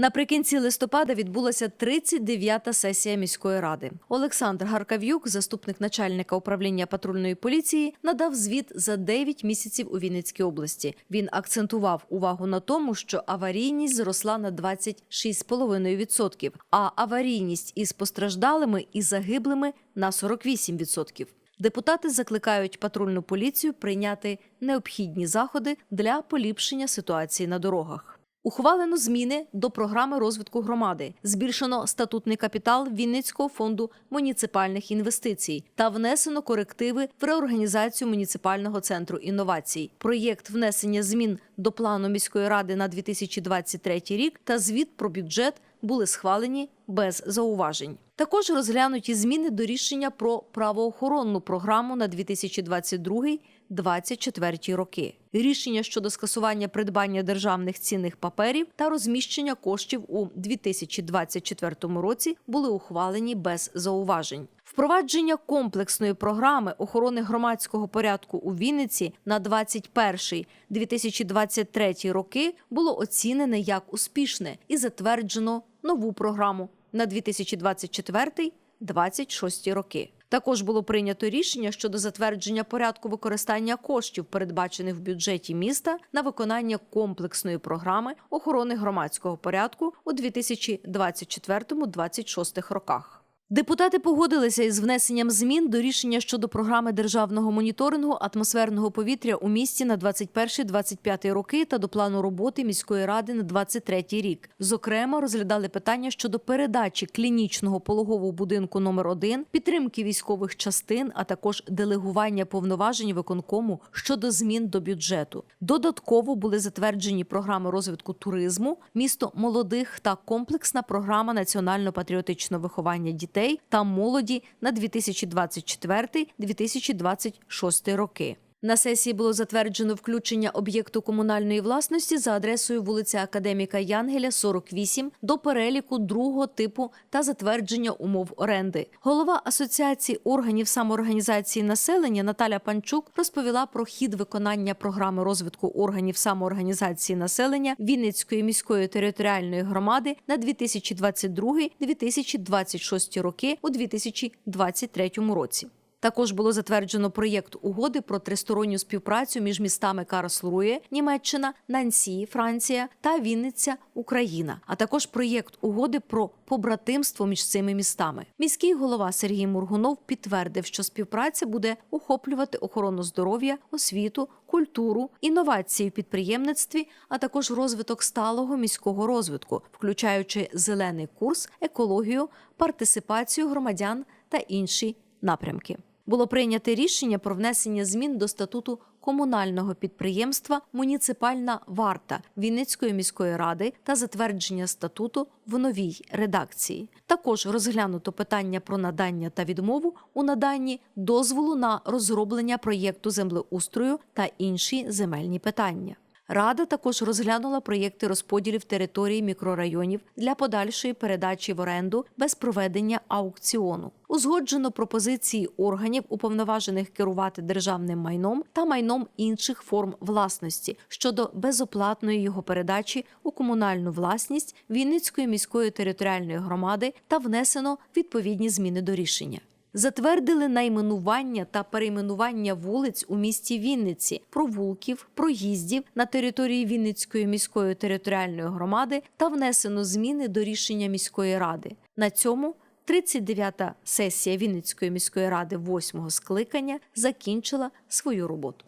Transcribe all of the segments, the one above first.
Наприкінці листопада відбулася 39-та сесія міської ради. Олександр Гаркав'юк, заступник начальника управління патрульної поліції, надав звіт за 9 місяців у Вінницькій області. Він акцентував увагу на тому, що аварійність зросла на 26,5%, а аварійність із постраждалими і загиблими на 48%. Депутати закликають патрульну поліцію прийняти необхідні заходи для поліпшення ситуації на дорогах. Ухвалено зміни до програми розвитку громади. Збільшено статутний капітал Вінницького фонду муніципальних інвестицій та внесено корективи в реорганізацію муніципального центру інновацій. Проєкт внесення змін до плану міської ради на 2023 рік та звіт про бюджет були схвалені без зауважень. Також розглянуті зміни до рішення про правоохоронну програму на 2022-2024 роки. Рішення щодо скасування придбання державних цінних паперів та розміщення коштів у 2024 році були ухвалені без зауважень. Впровадження комплексної програми охорони громадського порядку у Вінниці на 2021-2023 роки було оцінене як успішне і затверджено нову програму на 2024-2026 роки. Також було прийнято рішення щодо затвердження порядку використання коштів, передбачених в бюджеті міста на виконання комплексної програми охорони громадського порядку у 2024-2026 роках. Депутати погодилися із внесенням змін до рішення щодо програми державного моніторингу атмосферного повітря у місті на 21-25 роки та до плану роботи міської ради на 23 рік. Зокрема, розглядали питання щодо передачі клінічного пологового будинку номер 1 підтримки військових частин, а також делегування повноважень виконкому щодо змін до бюджету. Додатково були затверджені програми розвитку туризму, місто молодих та комплексна програма національно-патріотичного виховання дітей та молоді на 2024-2026 роки. На сесії було затверджено включення об'єкту комунальної власності за адресою вулиця Академіка Янгеля, 48, до переліку другого типу та затвердження умов оренди. Голова асоціації органів самоорганізації населення Наталя Панчук розповіла про хід виконання програми розвитку органів самоорганізації населення Вінницької міської територіальної громади на 2022-2026 роки у 2023 році. Також було затверджено проєкт угоди про тристоронню співпрацю між містами Карлсрує, Німеччина, Нансі, Франція та Вінниця, Україна, а також проєкт угоди про побратимство між цими містами. Міський голова Сергій Мургунов підтвердив, що співпраця буде охоплювати охорону здоров'я, освіту, культуру, інновації в підприємництві, а також розвиток сталого міського розвитку, включаючи зелений курс, екологію, партисипацію громадян та інші напрямки. Було прийнято рішення про внесення змін до статуту комунального підприємства Муніципальна варта Вінницької міської ради та затвердження статуту в новій редакції. Також розглянуто питання про надання та відмову у наданні дозволу на розроблення проєкту землеустрою та інші земельні питання. Рада також розглянула проєкти розподілів території мікрорайонів для подальшої передачі в оренду без проведення аукціону. Узгоджено пропозиції органів, уповноважених керувати державним майном та майном інших форм власності щодо безоплатної його передачі у комунальну власність Вінницької міської територіальної громади та внесено відповідні зміни до рішення. Затвердили найменування та перейменування вулиць у місті Вінниці, провулків, проїздів на території Вінницької міської територіальної громади та внесено зміни до рішення міської ради. На цьому 39-та сесія Вінницької міської ради 8-го скликання закінчила свою роботу.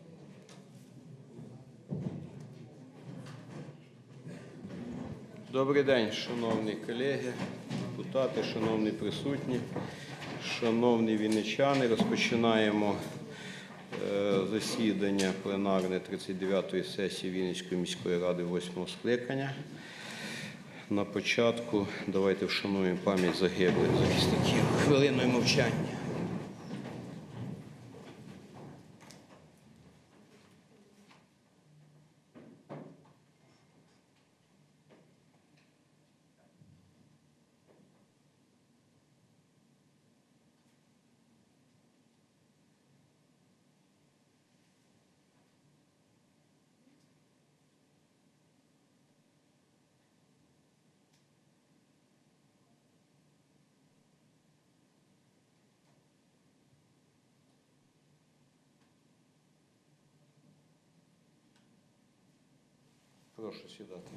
Добрий день, шановні колеги, депутати, шановні присутні, шановні вінничани. Розпочинаємо е, засідання пленарне 39-ї сесії Вінницької міської ради 8-го скликання. На початку давайте вшануємо пам'ять загиблих захисників хвилиною мовчання. Прошу сідати.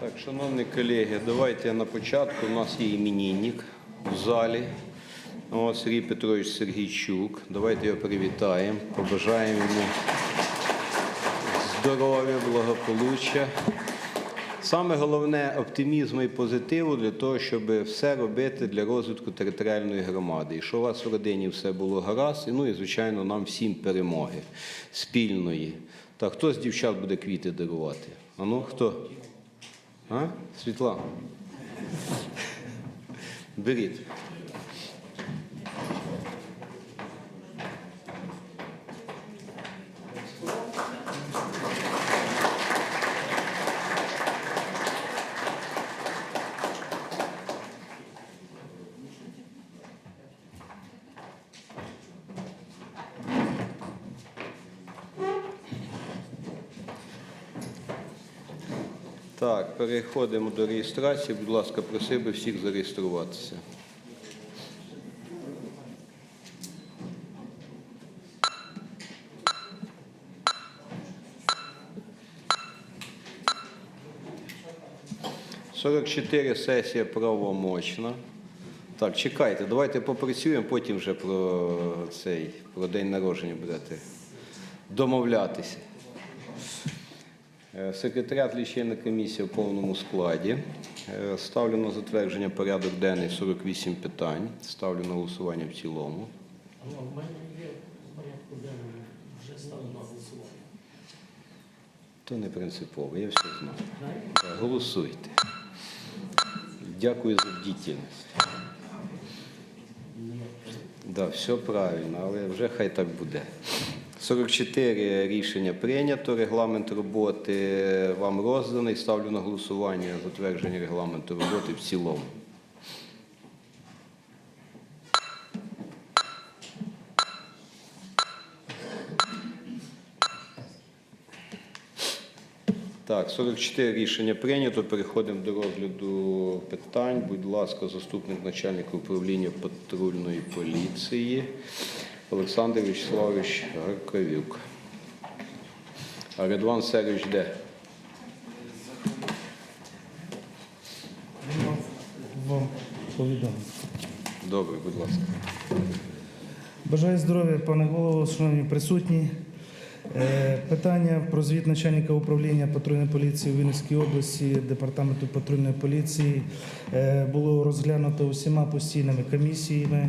Так, шановні колеги, давайте на початку. У нас є іменинник в залі. От Сергій Петрович Сергійчук. Давайте його привітаємо, побажаємо йому здоров'я, благополуччя. Саме головне оптимізму і позитиву для того, щоб все робити для розвитку територіальної громади. І що у вас в родині все було гаразд, і, ну і звичайно, нам всім перемоги спільної. Так, хто з дівчат буде квіти дарувати? А ну хто? А? Світлана. Беріть. Так, переходимо до реєстрації. Будь ласка, просив би всіх зареєструватися. Сорок чотири сесія правомочна. Так, чекайте, давайте попрацюємо, потім вже про цей про день народження будете домовлятися. Е, Секретаріат лічильна комісія в повному складі. Е, Ставлю на затвердження порядок денний 48 питань. Ставлю на голосування в цілому. Ну, в мене є в порядку денному, вже ставлю на голосування. То не принципово, я все знаю. Так, Голосуйте. Дякую за бдительність. Да, все правильно, але вже хай так буде. 44 рішення прийнято. Регламент роботи вам розданий. Ставлю на голосування затвердження регламенту роботи в цілому. Так, 44 рішення прийнято. Переходимо до розгляду питань. Будь ласка, заступник начальника управління патрульної поліції Олександр Вячеславович Гарковюк. А Редван Серович де? Вам повідомити. Добре, будь ласка. Бажаю здоров'я, пане голово, шановні присутні. Е, Питання про звіт начальника управління патрульної поліції у Вінницькій області, департаменту патрульної поліції е, було розглянуто усіма постійними комісіями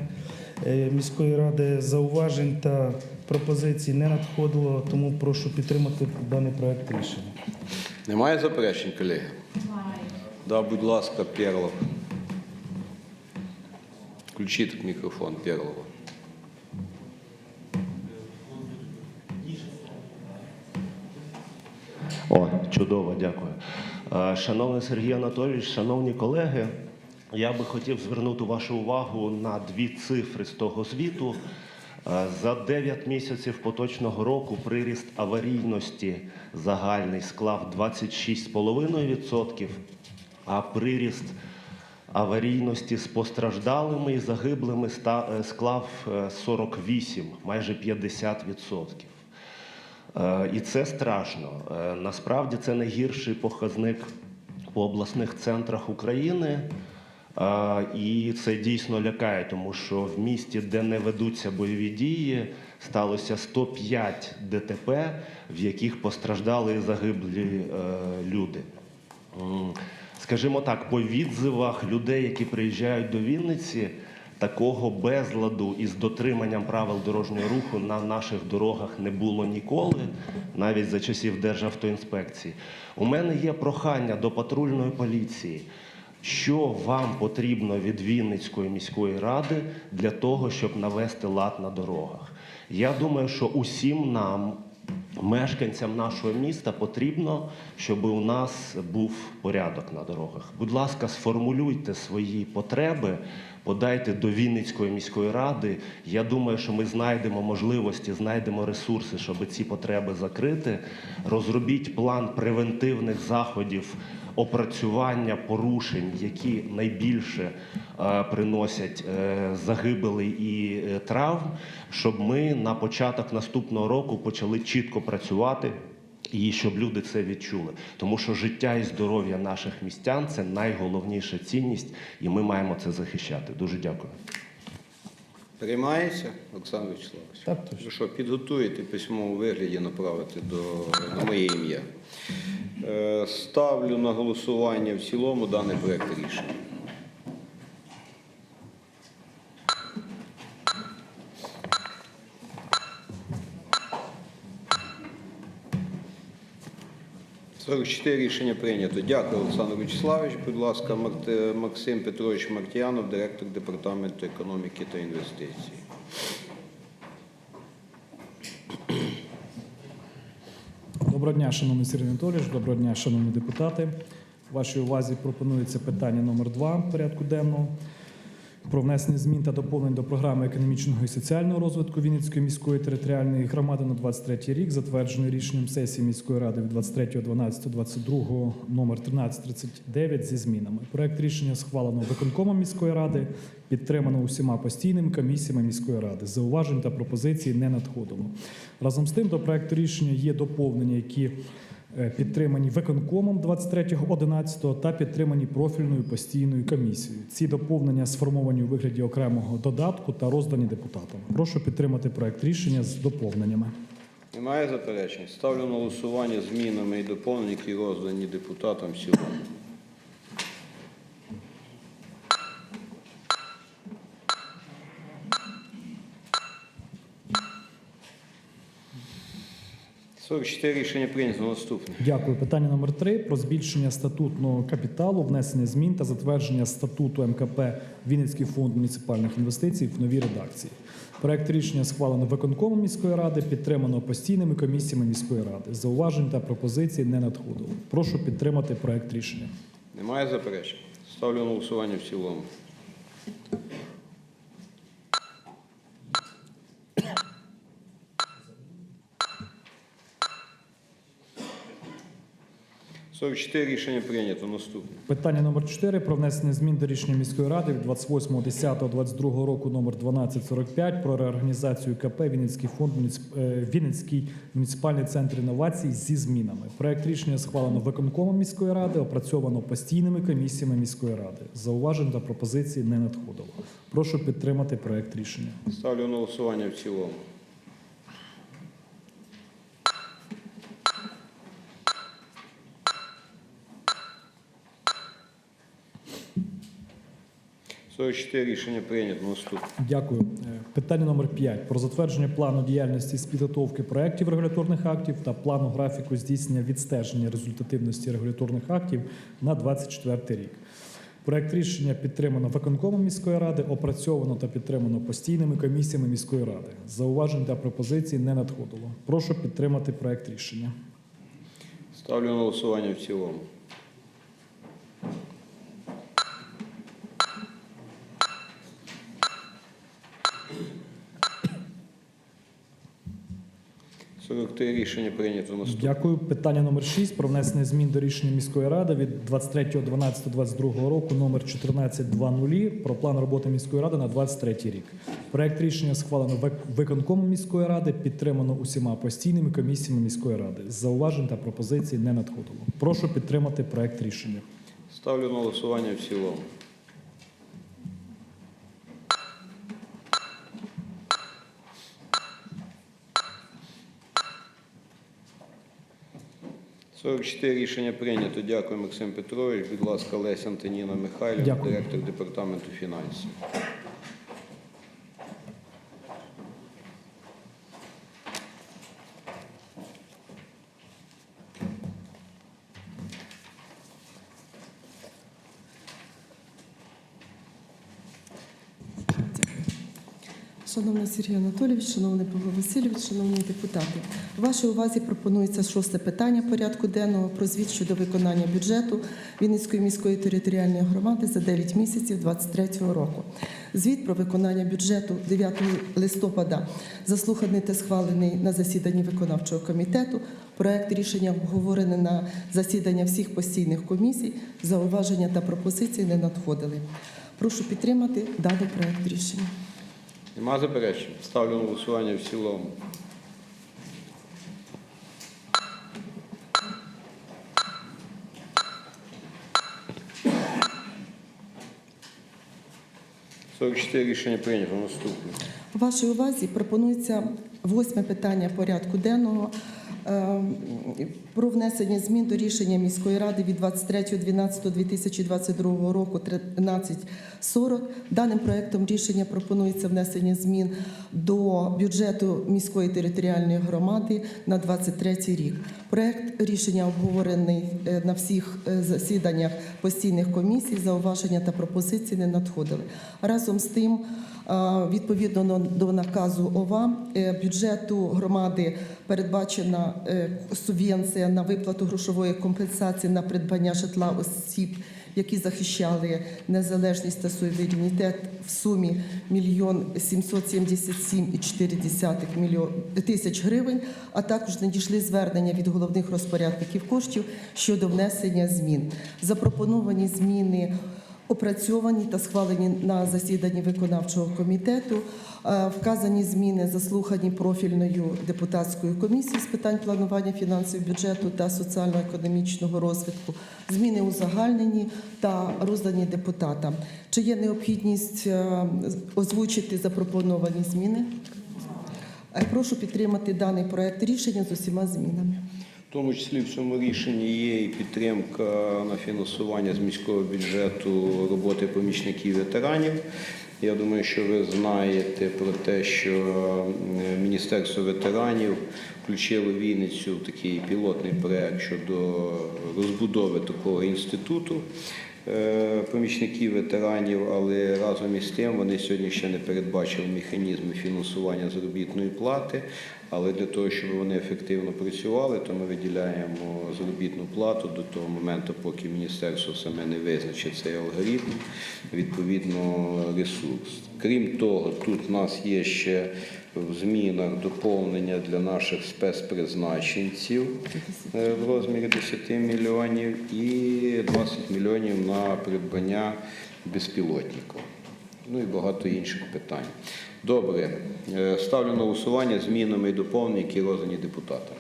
міської ради. Зауважень та пропозицій не надходило, тому прошу підтримати даний проект рішення. Немає заперечень, колеги? Немає. Да, будь ласка, Перлов. Включіть мікрофон Перлова. О, чудово, дякую. Е, Шановний Сергій Анатолійович, шановні колеги, я би хотів звернути вашу увагу на дві цифри з того звіту. Е, За 9 місяців поточного року приріст аварійності загальний склав 26,5%, а приріст аварійності з постраждалими і загиблими е, склав е, 48, майже 50%. Е, І це страшно. Е, Насправді це найгірший показник по обласних центрах України. І це дійсно лякає, тому що в місті, де не ведуться бойові дії, сталося 105 ДТП, в яких постраждали і загиблі е, люди. Скажімо так, по відзивах людей, які приїжджають до Вінниці, такого безладу із дотриманням правил дорожнього руху на наших дорогах не було ніколи, навіть за часів Державтоінспекції. У мене є прохання до патрульної поліції. Що вам потрібно від Вінницької міської ради для того, щоб навести лад на дорогах? Я думаю, що усім нам, мешканцям нашого міста, потрібно, щоб у нас був порядок на дорогах. Будь ласка, сформулюйте свої потреби, подайте до Вінницької міської ради. Я думаю, що ми знайдемо можливості, знайдемо ресурси, щоб ці потреби закрити. Розробіть план превентивних заходів опрацювання порушень, які найбільше е, приносять е, загибелей і е, травм, щоб ми на початок наступного року почали чітко працювати. І щоб люди це відчули, тому що життя і здоров'я наших містян це найголовніша цінність, і ми маємо це захищати. Дуже дякую. Приймається, Олександр Вячеславович? Так, точно. Ви що, підготуєте письмовому вигляді направити до, на моє ім'я? Е, Ставлю на голосування в цілому даний проект рішення. Сорок рішення прийнято. Дякую, Олександр Вячеславович. Будь ласка, Максим Петрович Мартіянов, директор департаменту економіки та інвестицій. Доброго дня, шановний Сергій Анатолійович, доброго дня, шановні депутати. Вашій увазі пропонується питання номер два порядку денного про внесення змін та доповнень до програми економічного і соціального розвитку Вінницької міської територіальної громади на 23 рік, затвердженої рішенням сесії міської ради від 23.12.22 номер 1339 зі змінами. Проект рішення схвалено виконкомом міської ради, підтримано усіма постійними комісіями міської ради. Зауважень та пропозицій не надходило. Разом з тим до проекту рішення є доповнення, які Е, підтримані виконкомом 23.11 та підтримані профільною постійною комісією. Ці доповнення сформовані у вигляді окремого додатку та роздані депутатам. Прошу підтримати проект рішення з доповненнями. Немає заперечень. Ставлю на голосування змінами і доповнення, які роздані депутатам сьогодні. 44 рішення прийнято. Наступне. Дякую. Питання номер 3 про збільшення статутного капіталу, внесення змін та затвердження статуту МКП Вінницький фонд муніципальних інвестицій в новій редакції. Проект рішення схвалено виконкомом міської ради, підтримано постійними комісіями міської ради. Зауважень та пропозицій не надходило. Прошу підтримати проект рішення. Немає заперечень. Ставлю на голосування в цілому. Сорок чотири рішення прийнято. Наступне. Питання номер 4 про внесення змін до рішення міської ради від 28.10.22 року номер 1245 про реорганізацію КП Вінницький фонд е, Вінницький муніципальний центр інновацій зі змінами. Проект рішення схвалено виконкомом міської ради, опрацьовано постійними комісіями міської ради. Зауважень та пропозицій не надходило. Прошу підтримати проект рішення. Ставлю на голосування в цілому. Сорок чотири рішення прийнято. Наступне. Дякую. Е, Питання номер 5 про затвердження плану діяльності з підготовки проєктів регуляторних актів та плану графіку здійснення відстеження результативності регуляторних актів на 24 рік. Проект рішення підтримано виконкомом міської ради, опрацьовано та підтримано постійними комісіями міської ради. Зауважень та пропозицій не надходило. Прошу підтримати проект рішення. Ставлю на голосування в цілому. Сорок три рішення прийнято. Наступне. Дякую. Питання номер 6 про внесення змін до рішення міської ради від 23.12.22 року номер 1420 про план роботи міської ради на 23 рік. Проект рішення схвалено вик- виконкомом міської ради, підтримано усіма постійними комісіями міської ради. Зауважень та пропозицій не надходило. Прошу підтримати проект рішення. Ставлю на голосування в цілому. Сорок чотири рішення прийнято. Дякую, Максим Петрович. Будь ласка, Леся Антоніна Михайлівна, директор департаменту фінансів. Шановний Сергій Анатолійович, шановний Павло Васильович, шановні депутати, вашій увазі пропонується шосте питання порядку денного про звіт щодо виконання бюджету Вінницької міської територіальної громади за 9 місяців 2023 року. Звіт про виконання бюджету 9 листопада заслуханий та схвалений на засіданні виконавчого комітету. Проект рішення обговорений на засідання всіх постійних комісій. Зауваження та пропозиції не надходили. Прошу підтримати даний проект рішення. Нема заперечень? Ставлю на голосування в цілому. Сорок чотири рішення прийнято. Наступне. Вашій увазі пропонується восьме питання порядку денного про внесення змін до рішення міської ради від 23.12.2022 року 1340. Даним проектом рішення пропонується внесення змін до бюджету міської територіальної громади на 23 рік. Проект рішення обговорений е, на всіх е, засіданнях постійних комісій. Зауваження та пропозиції не надходили. Разом з тим. Відповідно до наказу ОВА е, бюджету громади передбачена е, субвенція на виплату грошової компенсації на придбання житла осіб, які захищали незалежність та суверенітет в сумі 1 777,4 мільйон тисяч гривень, а також надійшли звернення від головних розпорядників коштів щодо внесення змін. Запропоновані зміни опрацьовані та схвалені на засіданні виконавчого комітету. Е, Вказані зміни заслухані профільною депутатською комісією з питань планування фінансів бюджету та соціально-економічного розвитку. Зміни узагальнені та роздані депутатам. Чи є необхідність е, озвучити запропоновані зміни? Е, Прошу підтримати даний проект рішення з усіма змінами. В тому числі в цьому рішенні є і підтримка на фінансування з міського бюджету роботи помічників ветеранів. Я думаю, що ви знаєте про те, що Міністерство ветеранів включило Вінницю в такий пілотний проект щодо розбудови такого інституту е, помічників ветеранів, але разом із тим вони сьогодні ще не передбачили механізми фінансування заробітної плати. Але для того, щоб вони ефективно працювали, то ми виділяємо заробітну плату до того моменту, поки міністерство саме не визначить цей алгоритм, відповідно ресурс. Крім того, тут у нас є ще в змінах доповнення для наших спецпризначенців е, в розмірі 10 мільйонів і 20 мільйонів на придбання безпілотників. Ну і багато інших питань. Добре, Е, ставлю на голосування змінами і доповнення, які роздані депутатам.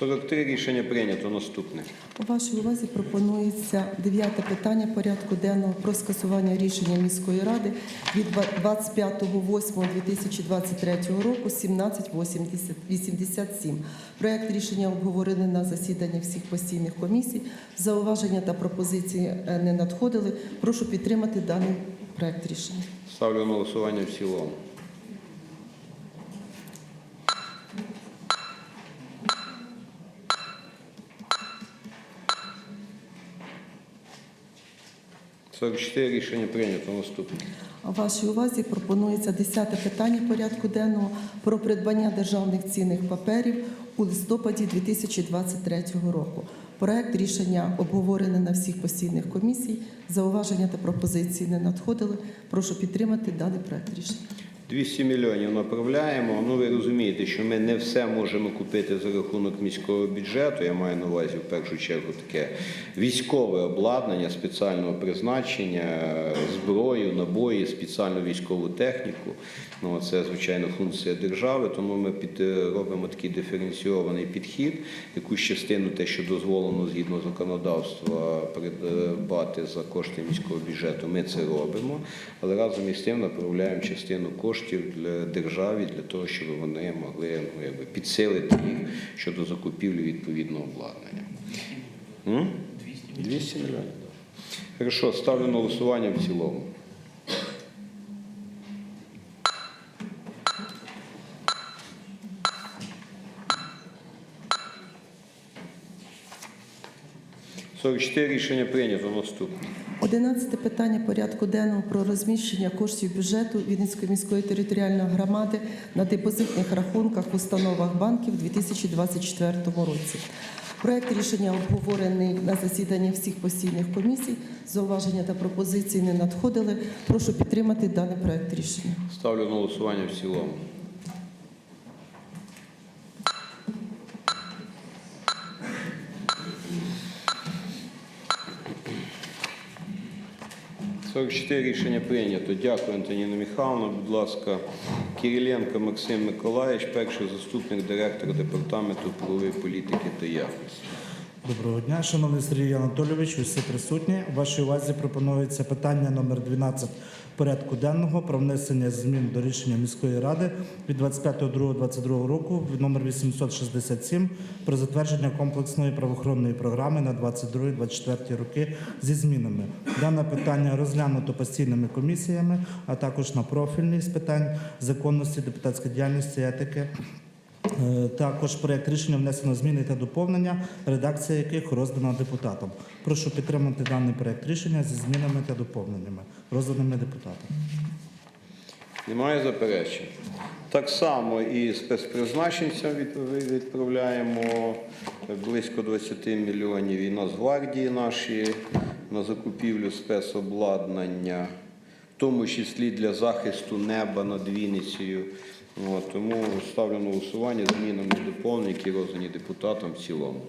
Сорок три рішення прийнято. Наступне. У вашій увазі пропонується дев'яте питання порядку денного про скасування рішення міської ради від 25.08.2023 року 17.87. Проект рішення обговорений на засіданні всіх постійних комісій. Зауваження та пропозиції е, не надходили. Прошу підтримати даний проект рішення. Ставлю на голосування в цілому. Сорок чотири рішення прийнято. Наступне. Вашій увазі пропонується десяте питання порядку денного про придбання державних цінних паперів у листопаді 2023 року. Проект рішення обговорений на всіх постійних комісій. Зауваження та пропозиції не надходили. Прошу підтримати даний проект рішення. 200 мільйонів направляємо. Ну ви розумієте, що ми не все можемо купити за рахунок міського бюджету. Я маю на увазі в першу чергу таке військове обладнання спеціального призначення, зброю, набої, спеціальну військову техніку. Ну це звичайно функція держави. Тому ми під робимо такий диференційований підхід. Якусь частину, те, що дозволено згідно законодавства, придбати за кошти міського бюджету, ми це робимо. Але разом із тим направляємо частину коштів для держави для того, щоб вони могли ну, якби, підсилити їх щодо закупівлі відповідного обладнання. М? 200 мільйонів. Хорошо, ставлю на голосування в цілому. Сорок чотири рішення прийнято. Наступне. Одинадцяте питання порядку денного про розміщення коштів бюджету Вінницької міської територіальної громади на депозитних рахунках установах банків у 2024 році. Проект рішення обговорений на засіданні всіх постійних комісій. Зауваження та пропозиції не надходили. Прошу підтримати даний проект рішення. Ставлю на голосування в цілому. Сорок чотири рішення прийнято. Дякую, Антоніна Михайловна. Будь ласка, Кириленко Максим Миколаївич, перший заступник директора департаменту правової політики та якості. Доброго дня, шановний Сергій Анатолійович, усі присутні. Вашій увазі пропонується питання номер 12 порядку денного про внесення змін до рішення міської ради від 25.02.22 року номер 867 про затвердження комплексної правоохоронної програми на 22-24 роки зі змінами. Дане питання розглянуто постійними комісіями, а також на профільній з питань законності, депутатської діяльності, етики. Е, Також проект рішення внесено зміни та доповнення, редакція яких роздана депутатам. Прошу підтримати даний проект рішення зі змінами та доповненнями, розданими депутатам. Немає заперечень. Так само і спецпризначенцям відправляємо близько 20 мільйонів і Нацгвардії наші на закупівлю спецобладнання, в тому числі для захисту неба над Вінницею. От, тому ставлю на голосування змінами і доповнення, які роздані депутатам в цілому.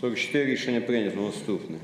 Сорок рішення прийнято. Наступне.